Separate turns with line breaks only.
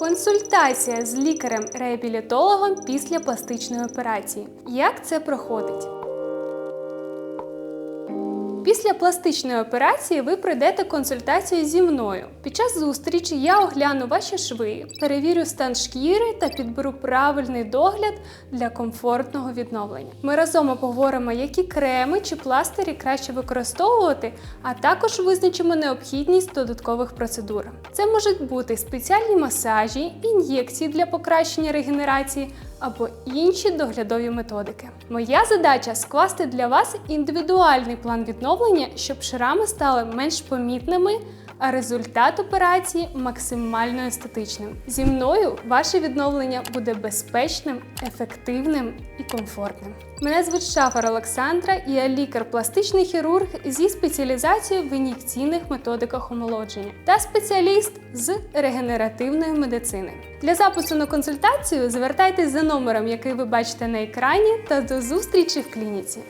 Консультація з лікарем-реабілітологом після пластичної операції. Як це проходить? Після пластичної операції ви пройдете консультацію зі мною. Під час зустрічі я огляну ваші шви, перевірю стан шкіри та підберу правильний догляд для комфортного відновлення. Ми разом поговоримо, які креми чи пластирі краще використовувати, а також визначимо необхідність додаткових процедур. Це можуть бути спеціальні масажі, ін'єкції для покращення регенерації або інші доглядові методики. Моя задача скласти для вас індивідуальний план відновлення, щоб шрами стали менш помітними, а результат операції максимально естетичним. Зі мною ваше відновлення буде безпечним, ефективним і комфортним. Мене звуть Шафар Олександра, і я лікар-пластичний хірург зі спеціалізацією в ін'єкційних методиках омолодження та спеціаліст з регенеративної медицини. Для запису на консультацію звертайтесь за номером, який ви бачите на екрані, та до зустрічі в клініці.